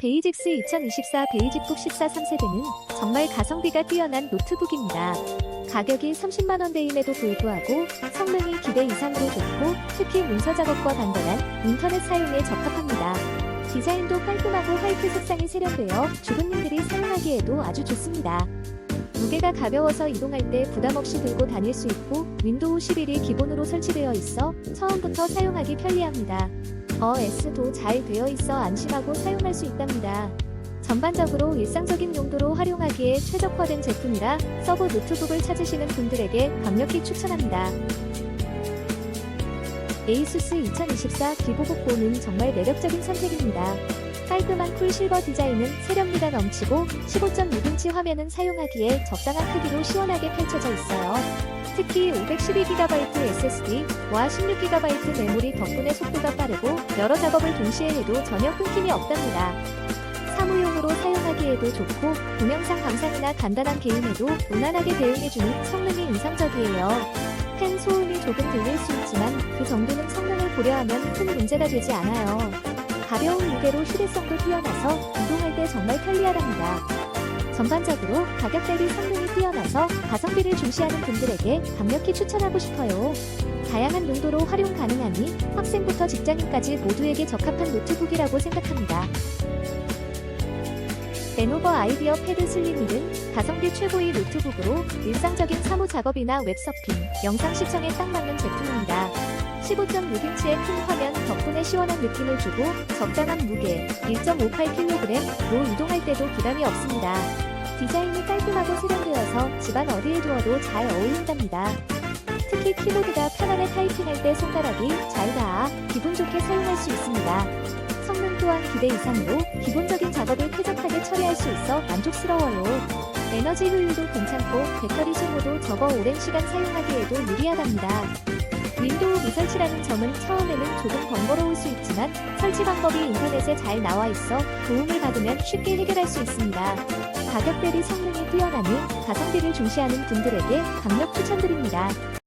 베이직스 2024 베이직북 14 3세대는 정말 가성비가 뛰어난 노트북입니다. 가격이 30만원대임에도 불구하고 성능이 기대 이상으로 좋고 특히 문서 작업과 간단한 인터넷 사용에 적합합니다. 디자인도 깔끔하고 화이트 색상이 세련되어 주부님들이 사용하기에도 아주 좋습니다. 무게가 가벼워서 이동할 때 부담 없이 들고 다닐 수 있고 윈도우 11이 기본으로 설치되어 있어 처음부터 사용하기 편리합니다. OS도 잘 되어 있어 안심하고 사용할 수 있답니다. 전반적으로 일상적인 용도로 활용하기에 최적화된 제품이라 서브 노트북을 찾으시는 분들에게 강력히 추천합니다. 에이수스 2024 기보북 5는 정말 매력적인 선택입니다. 깔끔한 쿨 실버 디자인은 세련미가 넘치고 15.6인치 화면은 사용하기에 적당한 크기로 시원하게 펼쳐져 있어요. 특히 512GB SSD와 16GB 메모리 덕분에 속도가 빠르고 여러 작업을 동시에 해도 전혀 끊김이 없답니다. 사무용으로 사용하기에도 좋고 동영상 감상이나 간단한 게임에도 무난하게 대응해주니 성능이 인상적이에요. 펜 소음이 조금 들릴 수 있지만 그 정도는 성능을 고려하면 큰 문제가 되지 않아요. 가벼운 무게로 휴대성도 뛰어나서 이동할 때 정말 편리하답니다. 전반적으로 가격 대비 성능이 뛰어나서 가성비를 중시하는 분들에게 강력히 추천하고 싶어요. 다양한 용도로 활용 가능하니 학생부터 직장인까지 모두에게 적합한 노트북이라고 생각합니다. 레노버 아이디어 패드 슬림은 가성비 최고의 노트북으로 일상적인 사무 작업이나 웹서핑, 영상 시청에 딱 맞는 제품입니다. 15.6인치의 큰 화면 덕분에 시원한 느낌을 주고 적당한 무게 1.58kg로 이동할 때도 부담이 없습니다. 디자인이 깔끔하고 세련되어서 집안 어디에 두어도 잘 어울린답니다. 특히 키보드가 편안해 타이핑할 때 손가락이 잘 닿아 기분 좋게 사용할 수 있습니다. 성능 또한 기대 이상으로 기본적인 작업을 쾌적하게 처리할 수 있어 만족스러워요. 에너지 효율도 괜찮고 배터리 소모도 적어 오랜 시간 사용하기에도 유리하답니다. 윈도우 미설치라는 점은 처음에는 조금 번거로울 수 있지만 설치 방법이 인터넷에 잘 나와 있어 도움을 받으면 쉽게 해결할 수 있습니다. 가격 대비 성능이 뛰어나니 가성비를 중시하는 분들에게 강력 추천드립니다.